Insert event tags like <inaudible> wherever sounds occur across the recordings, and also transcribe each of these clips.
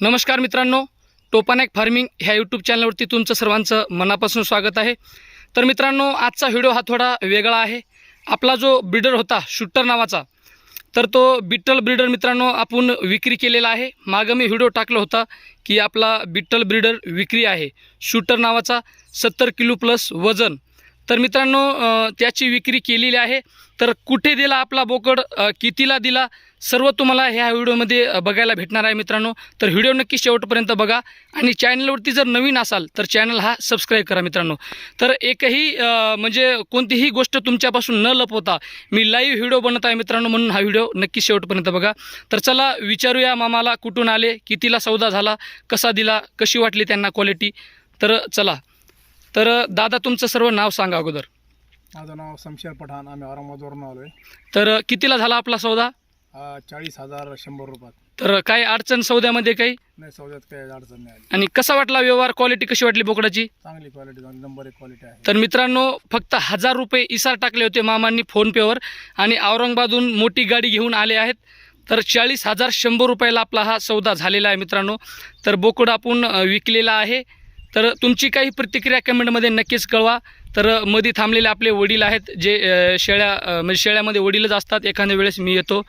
नमस्कार मित्रांनो टोपानॅक फार्मिंग ह्या यूट्यूब चॅनलवरती तुमचं सर्वांचं मनापासून स्वागत आहे. तर मित्रांनो आजचा व्हिडिओ हा थोडा वेगळा आहे. आपला जो ब्रिडर होता शूटर नावाचा तर तो बिट्टल ब्रिडर मित्रांनो आपण विक्री केलेला आहे. मागं मी व्हिडिओ टाकला होता की आपला बिट्टल ब्रिडर विक्री आहे. शूटर नावाचा सत्तर किलो प्लस वजन. तर मित्रांनो त्याची विक्री केलेली आहे. तर कुठे दिला आपला बोकड कितीला दिला? सर्व तुम्हाला ह्या व्हिडिओमध्ये बघायला भेटणार आहे मित्रांनो. तर व्हिडिओ नक्की शेवटपर्यंत बघा. आणि चॅनलवरती जर नवीन असाल तर चॅनल हा सबस्क्राईब करा मित्रांनो. तर एकही म्हणजे कोणतीही गोष्ट तुमच्यापासून न लपवता मी लाईव्ह व्हिडिओ बनत आहे मित्रांनो म्हणून हा व्हिडिओ नक्की शेवटपर्यंत बघा. तर चला विचारूया मामाला कुठून आले कितीला सौदा झाला कसा दिला कशी वाटली त्यांना क्वालिटी तर चला. तर दादा तुमचं सर्व नाव सांगा अगोदर. माझं नाव शमशेर पठाण आम्ही औरंगाबादवरून आलो आहे तर कितीला झाला आपला सौदा? चाळीस हजार शंभर रुपयात. तर काय अडचण सौद्यामध्ये काही? नाही सौद्यात काही अडचण नाही आली. आणि कसा वाटला व्यवहार? क्वालिटी कशी वाटली बोकडाची? चांगली क्वालिटी नंबर एक क्वालिटी आहे. तर मित्रांनो फक्त हजार रुपये इसार टाकले होते मामांनी फोनपेवर आणि औरंगाबादहून मोठी गाडी घेऊन आले आहेत. तर चाळीस हजार शंभर रुपयाला आपला हा सौदा झालेला आहे मित्रांनो. तर बोकड आपण विकलेला आहे. तर तुमची काही प्रतिक्रिया कमेंटमध्ये नक्कीच कळवा. तर मध्ये थांबलेले आपले वडील आहेत जे शेळ्या म्हणजे शेळ्यामध्ये वडीलच असतात एखाद्या वेळेस मी येतो.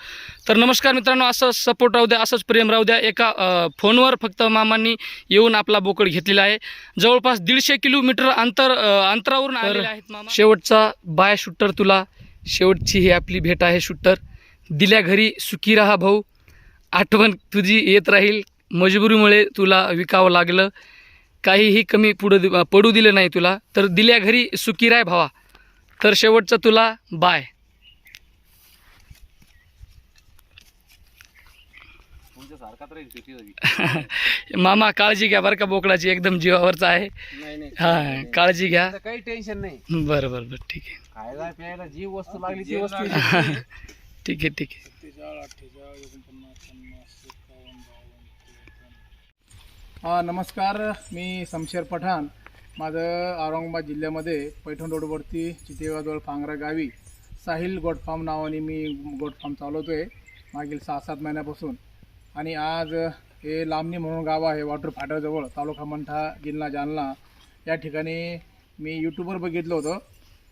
तर नमस्कार मित्रांनो असं सपोर्ट राहू द्या असंच प्रेम राहू द्या. एका फोनवर फक्त मामांनी येऊन आपला बोकड घेतलेला आहे. जवळपास दीडशे किलोमीटर अंतर अंतरावरून आलेले आहेत मामा. शेवटचा बाय शूटर तुला. शेवटची ही आपली भेट आहे शूटर दिल्या घरी सुखी राहा भाऊ. आठवण तुझी येत राहील. मजबुरीमुळे तुला विकावं लागलं. काहीही कमी पुढं पडू दिलं नाही तुला तर दिल्या घरी सुखी राय भावा. तर शेवटचं तुला बाय. <laughs> मामा काळजी घ्या बरं का बोकडाची एकदम जीवावरचा आहे. नाही नाही. हा काळजी घ्या. काही टेन्शन नाही. बरं बरं बरं ठीक आहे. खायला प्यायला जी वस्तू लागली ती वस्तू <laughs> ठीक आहे ठीक आहे. हा नमस्कार. मी शमशेर पठाण. माझं औरंगाबाद जिल्ह्यामध्ये पैठण रोडवरती चितेवाजवळ पांगरा गावी साहिल गोट फार्म नावाने मी गोट फार्म चालवतो आहे मागील सहा सात महिन्यापासून. आणि आज हे लांबणी म्हणून गाव आहे वॉटर फाट्याजवळ तालुका मंठा जिल्हा जालना. या ठिकाणी मी यूट्यूबवर बघितलं होतं.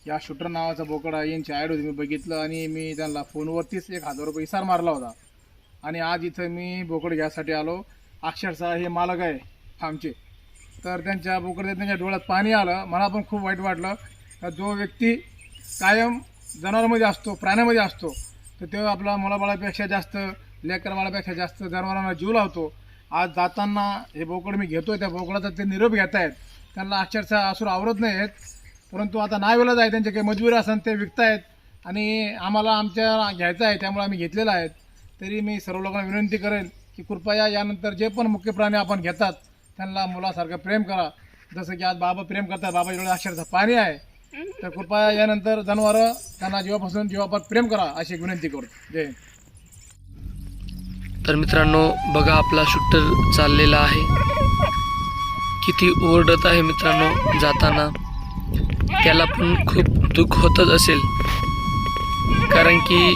या शूटर नावाचा बोकडा यांची ॲड होती मी बघितलं आणि मी त्यांना फोनवरतीच एक हजार रुपये इसार मारला होता. आणि आज इथं मी बोकड घ्यायसाठी आलो. अक्षरशः हे मालक आहे आमचे. तर त्यांच्या बोकड त्यांच्या डोळ्यात पाणी आलं. मला पण खूप वाईट वाटलं. तर जो व्यक्ती कायम जनावरांमध्ये असतो प्राण्यामध्ये असतो तर तो आपला मुलाबाळापेक्षा जास्त लेकरबाळापेक्षा जास्त जनावरांना जीव लावतो. आज जाताना हे बोकड मी घेतो त्या बोकडाचा ते निरोप घेत आहेत. त्यांना अक्षरशः असूर आवरत नाही आहेत. परंतु आता नावेलाच आहे त्यांच्या काही मजबुरी असेल ते विकतायत. आणि आम्हाला आमच्या घ्यायचं आहे त्यामुळे आम्ही घेतलेलं आहेत. तरी मी सर्व लोकांना विनंती करेल की कृपया यानंतर जे पण मुख्य प्राणी आपण घेतात त्यांना मुलासारखं प्रेम करा. जसं की आज बाबा प्रेम करतात बाबा एवढं अक्षरशः पाणी आहे. तर कृपया यानंतर जनावरं त्यांना जीवापासून जीवापात प्रेम करा अशी विनंती करतो. जय तर मित्रांनो बघा आपला शूटर चाललेला आहे. किती ओरडत आहे मित्रांनो जाताना. त्याला पण खूप दुःख होतच असेल. कारण की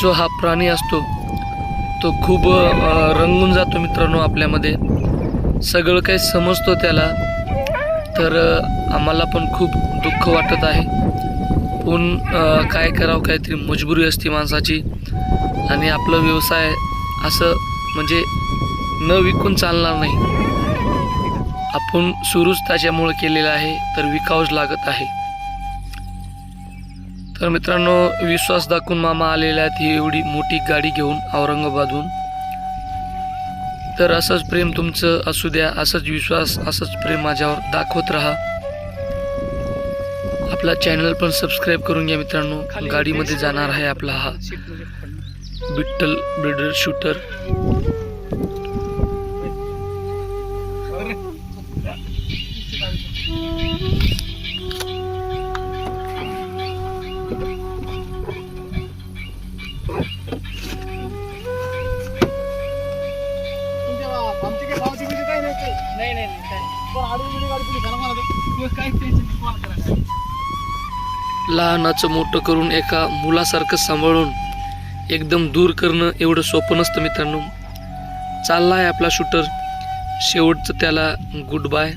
जो हा प्राणी असतो तो खूप रंगून जातो मित्रांनो आपल्यामध्ये. सगळं काही समजतो त्याला. तर आम्हाला पण खूप दुःख वाटत आहे. पण काय करावं काहीतरी मजबुरी असते माणसाची. आणि आपला व्यवसाय असं म्हणजे न विकून चालणार नाही. आपण सुरूच त्याच्यामुळे केलेलं आहे तर विकावंच लागत आहे. तर मित्रांनो विश्वास दाखवून मामा आलेले आहेत. ही एवढी मोठी गाडी घेऊन औरंगाबादहून. तर असंच प्रेम तुमचं असू द्या असंच विश्वास असंच प्रेम माझ्यावर दाखवत राहा. आपला चॅनल पण सबस्क्राईब करून घ्या मित्रांनो. गाडीमध्ये जाणार आहे आपला हा बिट्टल ब्रिडर शूटर लहानाचं मोठं करून एका मुलासारखं सांभाळून एकदम दूर करणं एवढं सोपं नसतं मित्रांनो. चालला आहे आपला शूटर शेवटचं त्याला गुड बाय